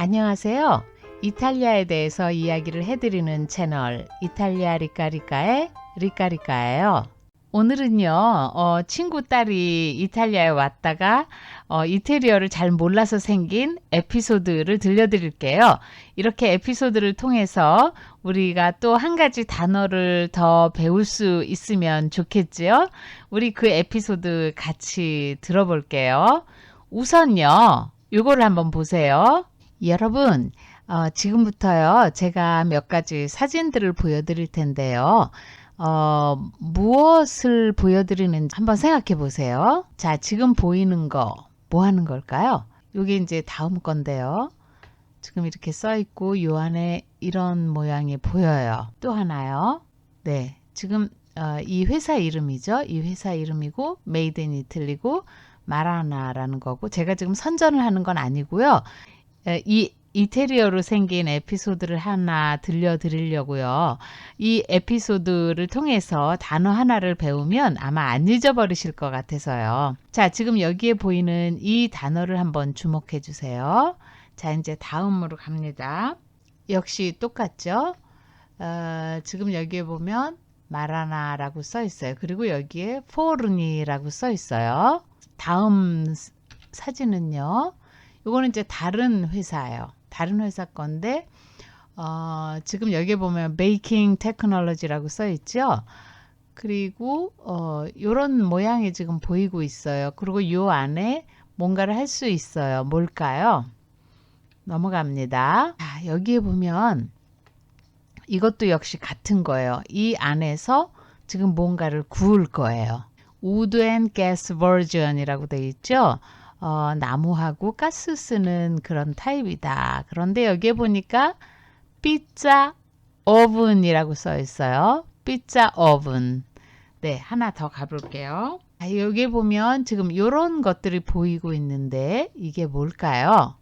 안녕하세요. 이탈리아에 대해서 이야기를 해드리는 채널 이탈리아 리카리카의 리카리카예요. 오늘은요, 어, 친구 딸이 이탈리아에 왔다가 어, 이태리어를 잘 몰라서 생긴 에피소드를 들려드릴게요. 이렇게 에피소드를 통해서 우리가 또 한 가지 단어를 더 배울 수 있으면 좋겠지요? 우리 그 에피소드 같이 들어볼게요. 우선요, 요거를 한번 보세요. 여러분, 어, 지금부터요, 제가 몇 가지 사진들을 보여드릴 텐데요. 어, 무엇을 보여드리는지 한번 생각해 보세요. 자, 지금 보이는 거, 뭐 하는 걸까요? 요게 이제 다음 건데요. 지금 이렇게 써 있고, 요 안에 이런 모양이 보여요. 또 하나요. 네. 지금, 어, 이 회사 이름이죠. 이 회사 이름이고, 메이드 인 이틀리고, 마라나라는 거고, 제가 지금 선전을 하는 건 아니고요. 에, 이 이태리어로 생긴 에피소드를 하나 들려드리려고요. 이 에피소드를 통해서 단어 하나를 배우면 아마 안 잊어버리실 것 같아서요. 자, 지금 여기에 보이는 이 단어를 한번 주목해 주세요. 자, 이제 다음으로 갑니다. 역시 똑같죠? 어, 지금 여기에 보면 마라나라고 써 있어요. 그리고 여기에 포르니라고 써 있어요. 다음 사진은요. 이거는 이제 다른 회사예요. 다른 회사 건데 어, 지금 여기 보면 베이킹 테크놀로지라고 써 있죠. 그리고 어, 요런 모양이 지금 보이고 있어요. 그리고 요 안에 뭔가를 할 수 있어요. 뭘까요? 넘어갑니다. 자, 여기에 보면 이것도 역시 같은 거예요. 이 안에서 지금 뭔가를 구울 거예요. 우드 앤 가스 버전이라고 돼 있죠. 어, 나무하고 가스 쓰는 그런 타입이다. 그런데 여기에 보니까 피자 오븐이라고 써 있어요. 피자 오븐. 네, 하나 더 가볼게요. 아, 여기 보면 지금 이런 것들이 보이고 있는데 이게 뭘까요?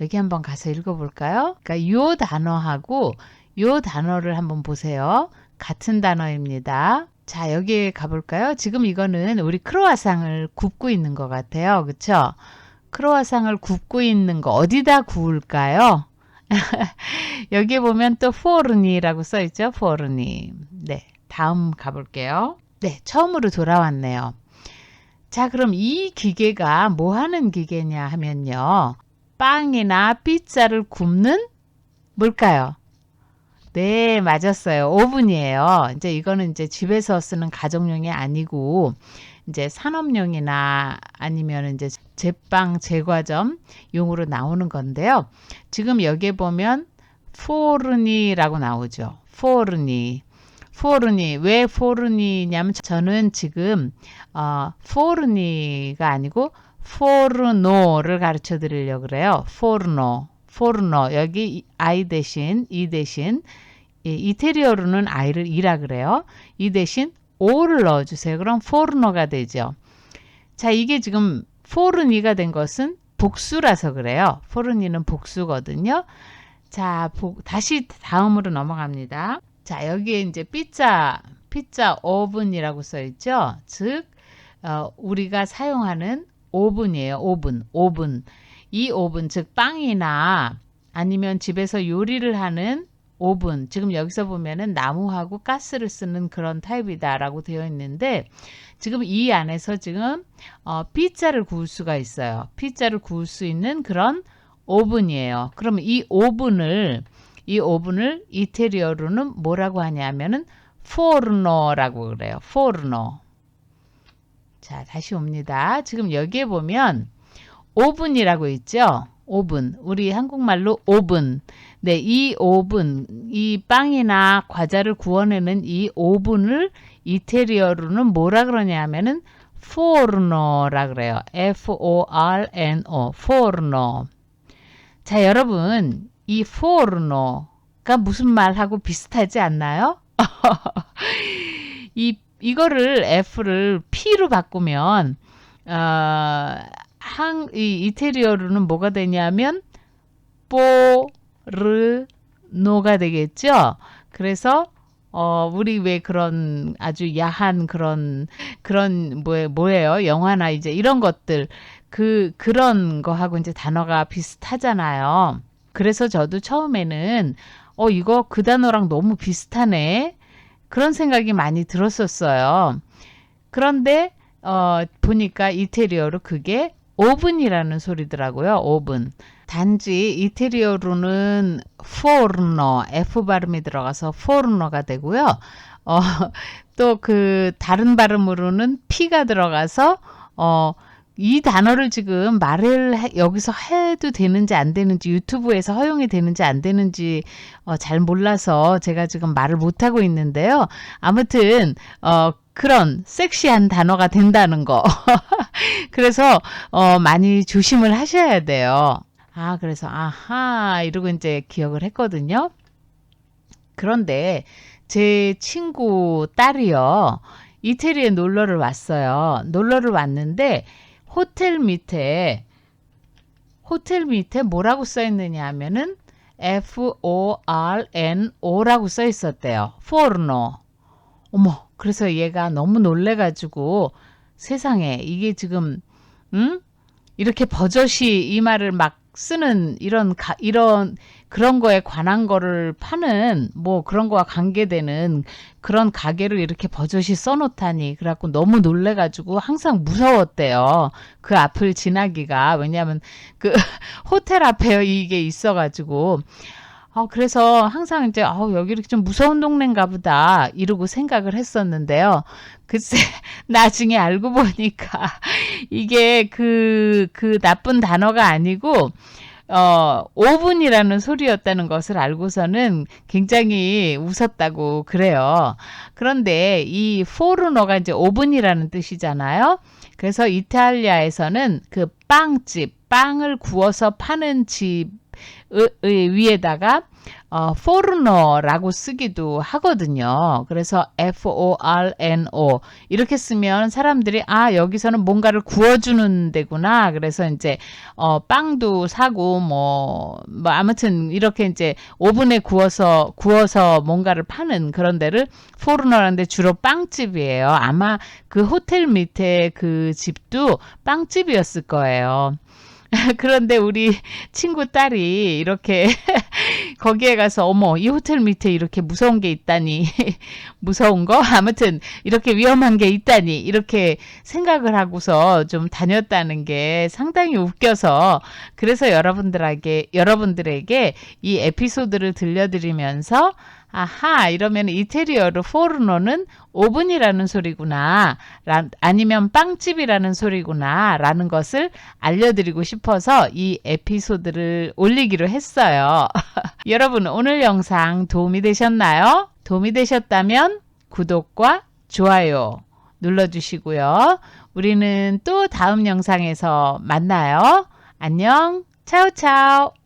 여기 한번 가서 읽어볼까요? 그러니까 요 단어하고 요 단어를 한번 보세요. 같은 단어입니다. 자, 여기 가볼까요? 지금 이거는 우리 크로아상을 굽고 있는 것 같아요. 그쵸? 크로아상을 굽고 있는 거 어디다 구울까요? 여기에 보면 또 포르니라고 써 있죠. 포르니. 네. 다음 가볼게요. 네. 처음으로 돌아왔네요. 자, 그럼 이 기계가 뭐 하는 기계냐 하면요. 빵이나 피자를 굽는 뭘까요? 네, 맞았어요. 오븐이에요. 이제 이거는 이제 집에서 쓰는 가정용이 아니고 이제 산업용이나 아니면 이제 제빵 제과점 용으로 나오는 건데요. 지금 여기에 보면 포르니라고 나오죠. 포르니. 포르니. 왜 포르니냐면 저는 지금 어, 포르니가 아니고 포르노를 가르쳐 드리려고 그래요. 포르노. 포르노 여기 I 대신 이 대신 이태리어로는 I를 이라 그래요. 이 대신 O를 넣어주세요. 그럼 포르노가 되죠. 자 이게 지금 포르니가 된 것은 복수라서 그래요. 포르니는 복수거든요. 자 다시 다음으로 넘어갑니다. 자 여기에 이제 피자 피자 오븐이라고 써 있죠. 즉 어, 우리가 사용하는 오븐이에요. 오븐 오븐. 이 오븐, 즉 빵이나 아니면 집에서 요리를 하는 오븐, 지금 여기서 보면은 나무하고 가스를 쓰는 그런 타입이다라고 되어 있는데 지금 이 안에서 지금 어, 피자를 구울 수가 있어요. 피자를 구울 수 있는 그런 오븐이에요. 그러면 이 오븐을 이 오븐을 이태리어로는 뭐라고 하냐면은 포르노라고 그래요. 포르노. 자, 다시 옵니다. 지금 여기에 보면 오븐이라고 있죠. 오븐. 우리 한국말로 오븐. 네, 이 오븐, 이 빵이나 과자를 구워내는 이 오븐을 이태리어로는 뭐라 그러냐 하면은 포르노라 그래요. F-O-R-N-O. 포르노. 자, 여러분, 이 포르노가 무슨 말하고 비슷하지 않나요? 이, 이거를 F를 P로 바꾸면, 어, 한, 이 이태리어로는 뭐가 되냐면 뽀르노가 되겠죠. 그래서 어, 우리 왜 그런 아주 야한 그런, 그런, 뭐, 뭐예요? 영화나 이제 이런 것들, 그, 그런 거하고 이제 단어가 비슷하잖아요. 그래서 저도 처음에는 어, 이거 그 단어랑 너무 비슷하네. 그런 생각이 많이 들었었어요. 그런데 어, 보니까 이태리어로 그게 오븐이라는 소리더라고요. 오븐. 단지 이태리어로는 forno, F 발음이 들어가서 forno가 되고요. 어, 또 그 다른 발음으로는 P가 들어가서 어, 이 단어를 지금 말을 해- 여기서 해도 되는지 안 되는지 유튜브에서 허용이 되는지 안 되는지 어, 잘 몰라서 제가 지금 말을 못 하고 있는데요. 아무튼 어, 그런 섹시한 단어가 된다는 거. 그래서 어, 많이 조심을 하셔야 돼요. 아, 그래서 아하 이러고 이제 기억을 했거든요. 그런데 제 친구 딸이요. 이태리에 놀러를 왔어요. 놀러를 왔는데 호텔 밑에 호텔 밑에 뭐라고 써 있느냐 하면은 F O R N O라고 써 있었대요. forno. 어머, 그래서 얘가 너무 놀래 가지고 세상에 이게 지금 응? 이렇게 버젓이 이 말을 막 쓰는 이런 가, 이런 그런 거에 관한 거를 파는 뭐 그런 거와 관계되는 그런 가게를 이렇게 버젓이 써놓다니 그래갖고 너무 놀래가지고 항상 무서웠대요. 그 앞을 지나기가 왜냐하면 그 호텔 앞에 이게 있어가지고 어, 그래서 항상 이제 어, 여기 이렇게 좀 무서운 동네인가 보다 이러고 생각을 했었는데요. 글쎄 나중에 알고 보니까 이게 그, 그 나쁜 단어가 아니고 어, 5분이라는 소리였다는 것을 알고서는 굉장히 웃었다고 그래요. 그런데 이 포르노가 이제 5분이라는 뜻이잖아요. 그래서 이탈리아에서는 그 빵집, 빵을 구워서 파는 집의 위에다가 어, 포르노라고 쓰기도 하거든요. 그래서 F-O-R-N-O 이렇게 쓰면 사람들이 아 여기서는 뭔가를 구워주는 데구나. 그래서 이제 어, 빵도 사고 뭐, 뭐 아무튼 이렇게 이제 오븐에 구워서 구워서 뭔가를 파는 그런 데를 포르노라는데 주로 빵집이에요. 아마 그 호텔 밑에 그 집도 빵집이었을 거예요. 그런데 우리 친구 딸이 이렇게 거기에 가서 어머 이 호텔 밑에 이렇게 무서운 게 있다니 무서운 거? 아무튼 이렇게 위험한 게 있다니 이렇게 생각을 하고서 좀 다녔다는 게 상당히 웃겨서 그래서 여러분들에게 여러분들에게 이 에피소드를 들려드리면서 아하 이러면 이태리어로 포르노는 오븐이라는 소리구나 라, 아니면 빵집이라는 소리구나 라는 것을 알려드리고 싶어서 이 에피소드를 올리기로 했어요. 여러분 오늘 영상 도움이 되셨나요? 도움이 되셨다면 구독과 좋아요 눌러주시고요. 우리는 또 다음 영상에서 만나요. 안녕 차오차오